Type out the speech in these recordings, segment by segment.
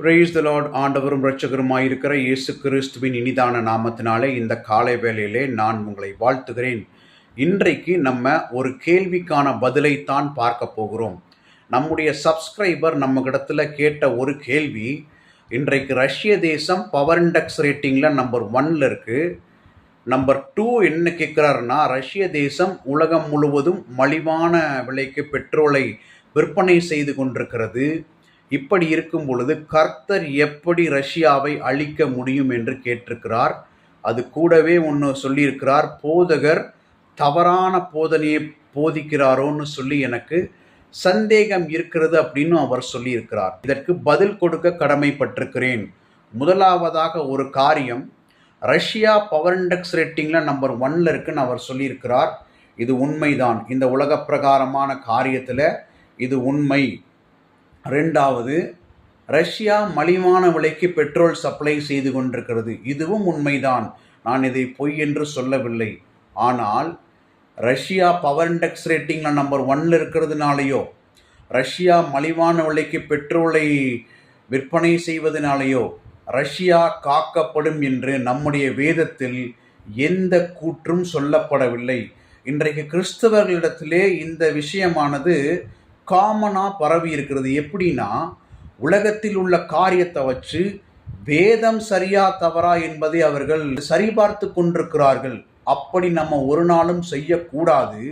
Brace த Lord ஆண்டவரும் இரட்சகருமாயிருக்கிற இயேசு கிறிஸ்துவின் இனிதான நாமத்தினாலே இந்த காலை வேளையிலே நான் உங்களை வாழ்த்துகிறேன். இன்றைக்கு நம்ம ஒரு கேள்விக்கான பதிலைத்தான் பார்க்க போகிறோம். நம்முடைய சப்ஸ்கிரைபர் நம்ம இடத்துல கேட்ட ஒரு கேள்வி இன்றைக்கு ரஷ்ய தேசம் பவர் இண்டெக்ஸ் ரேட்டிங்கில் நம்பர் ஒன்னில் இருக்குது நம்பர் டூ என்ன கேட்குறாருன்னா ரஷ்ய தேசம் உலகம் முழுவதும் மலிவான விலைக்கு பெட்ரோலை விற்பனை செய்து கொண்டிருக்கிறது. இப்படி இருக்கும் பொழுது கர்த்தர் எப்படி ரஷ்யாவை அழிக்க முடியும் என்று கேட்டிருக்கிறார். அது கூடவே ஒன்று சொல்லியிருக்கிறார் போதகர் தவறான போதனையை போதிக்கிறாரோன்னு சொல்லி எனக்கு சந்தேகம் இருக்கிறது அப்படின்னு அவர் சொல்லியிருக்கிறார். இதற்கு பதில் கொடுக்க கடமைப்பட்டிருக்கிறேன். முதலாவதாக ஒரு காரியம் ரஷ்யா பவர் இண்டெக்ஸ் ரேட்டிங்கில் நம்பர் ஒன்ல இருக்குன்னு அவர் சொல்லியிருக்கிறார். இது உண்மைதான். இந்த உலக பிரகாரமான காரியத்தில் இது உண்மை. ரெண்டாவது ரஷ்யா மலிவான விலைக்கு பெட்ரோல் சப்ளை செய்து கொண்டிருக்கிறது. இதுவும் உண்மைதான். நான் இதை பொய் என்று சொல்லவில்லை. ஆனால் ரஷ்யா பவர் இண்டெக்ஸ் ரேட்டிங்கில் நம்பர் ஒன்ல இருக்கிறதுனாலையோ ரஷ்யா மலிவான விலைக்கு பெட்ரோலை விற்பனை செய்வதனாலேயோ ரஷ்யா காக்கப்படும் என்று நம்முடைய வேதத்தில் எந்த கூற்றும் சொல்லப்படவில்லை. இன்றைக்கு கிறிஸ்தவர்களிடத்திலே இந்த விஷயமானது காமனாக பரவி இருக்கிறது. எப்படின்னா உலகத்தில் உள்ள காரியத்தை வச்சு வேதம் சரியா தவறா என்பதை அவர்கள் சரிபார்த்து கொண்டிருக்கிறார்கள். அப்படி நம்ம ஒரு நாளும் செய்யக்கூடாது.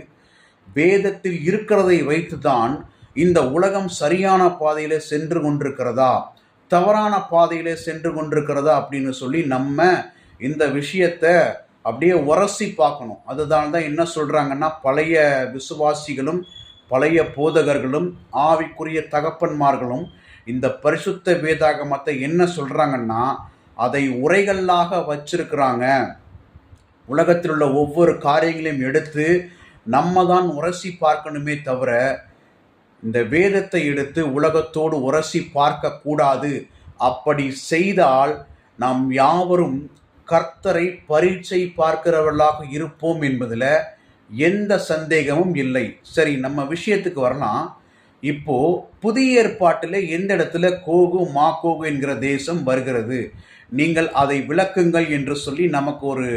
வேதத்தில் இருக்கிறதை வைத்துதான் இந்த உலகம் சரியான பாதையில சென்று கொண்டிருக்கிறதா? தவறான பாதையில சென்று கொண்டிருக்கிறதா? அப்படின்னு சொல்லி நம்ம இந்த விஷயத்தை அப்படியே உரசி பார்க்கணும். அதுதான் தான் என்ன சொல்கிறாங்கன்னா பழைய விசுவாசிகளும் பழைய போதகர்களும் ஆவிக்குரிய தகப்பன்மார்களும் இந்த பரிசுத்த வேதாகமத்தை என்ன சொல்கிறாங்கன்னா அதை உரைகளாக வச்சிருக்கிறாங்க. உலகத்தில் உள்ள ஒவ்வொரு காரியங்களையும் எடுத்து நம்ம தான் உரசி பார்க்கணுமே தவிர இந்த வேதத்தை எடுத்து உலகத்தோடு உரசி பார்க்கக்கூடாது அப்படி செய்தால் நாம் யாவரும் கர்த்தரை பரீட்சை பார்க்கிறவர்களாக இருப்போம் என்பதில் எந்த சந்தேகமும் இல்லை. சரி நம்ம விஷயத்துக்கு வரலாம். இப்போ புதிய ஏற்பாட்டில் எந்த இடத்துல கோகு மா கோகு என்கிற தேசம் வருகிறது? நீங்கள் அதை விளக்குங்கள் என்று சொல்லி நமக்கு ஒரு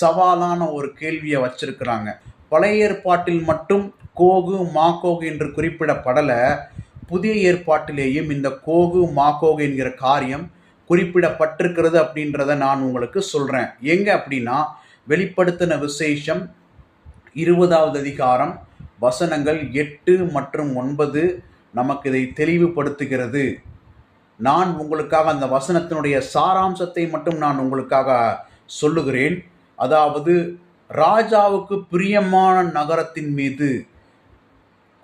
சவாலான ஒரு கேள்வியை வச்சிருக்கிறாங்க. பழைய ஏற்பாட்டில் மட்டும் கோகு மாகோகு என்று குறிப்பிடப்படலை. புதிய ஏற்பாட்டிலேயும் இந்த கோகு மாகோகு என்கிற காரியம் குறிப்பிடப்பட்டிருக்கிறது அப்படின்றத நான் உங்களுக்கு சொல்கிறேன் எங்கே அப்படின்னா வெளிப்படுத்தின விசேஷம் இருபதாவது அதிகாரம் வசனங்கள் எட்டு மற்றும் ஒன்பது நமக்கு இதை தெளிவுபடுத்துகிறது. நான் உங்களுக்காக அந்த வசனத்தினுடைய சாராம்சத்தை மட்டும் நான் உங்களுக்காக சொல்லுகிறேன். அதாவது ராஜாவுக்கு பிரியமான நகரத்தின் மீது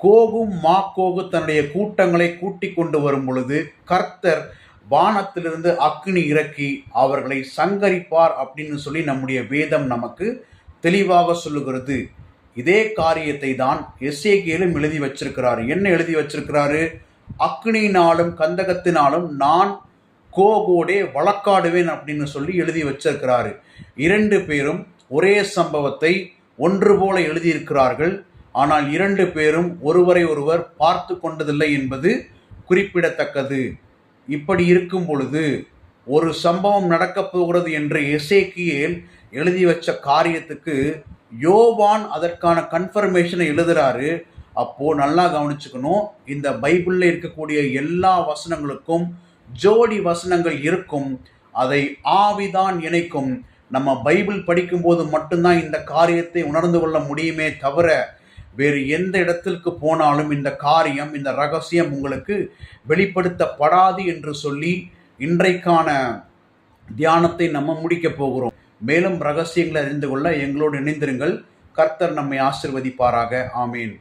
கோகும் மாக்கோகு தன்னுடைய கூட்டங்களை கூட்டிக் கொண்டு வரும் பொழுது கர்த்தர் வானத்திலிருந்து அக்னி இறக்கி அவர்களை சங்கரிப்பார் அப்படின்னு சொல்லி நம்முடைய வேதம் நமக்கு தெளிவாக சொல்லுகிறது. இதே காரியத்தை தான் எஸ்ஏகேலும் எழுதி வச்சிருக்கிறாரு. என்ன எழுதி வச்சிருக்கிறாரு? அக்னினாலும் கந்தகத்தினாலும் நான் கோகோடே வழக்காடுவேன் அப்படின்னு சொல்லி எழுதி வச்சிருக்கிறாரு. இரண்டு பேரும் ஒரே சம்பவத்தை ஒன்று போல எழுதியிருக்கிறார்கள். ஆனால் இரண்டு பேரும் ஒருவரை ஒருவர் பார்த்து கொண்டதில்லை என்பது குறிப்பிடத்தக்கது. இப்படி இருக்கும் பொழுது ஒரு சம்பவம் நடக்கப் போகிறது என்று எசேக்கியேல் எழுதி வச்ச காரியத்துக்கு யோவான் அதற்கான கன்ஃபர்மேஷனை எழுதுறாரு. அப்போ நல்லா கவனிச்சுக்கணும். இந்த பைபிளில் இருக்கக்கூடிய எல்லா வசனங்களுக்கும் ஜோடி வசனங்கள் இருக்கும். அதை ஆவிதான் இணைக்கும். நம்ம பைபிள் படிக்கும்போது மட்டும்தான் இந்த காரியத்தை உணர்ந்து கொள்ள முடியுமே தவிர வேறு எந்த இடத்திற்கு போனாலும் இந்த காரியம் இந்த ரகசியம் உங்களுக்கு வெளிப்படுத்தப்படாது என்று சொல்லி இன்றைக்கான தியானத்தை நம்ம முடிக்கப் போகிறோம். மேலும் ரகசியங்களை அறிந்து கொள்ள எங்களோடு இணைந்திருங்கள். கர்த்தர் நம்மை ஆசிர்வதிப்பாராக. ஆமீன்.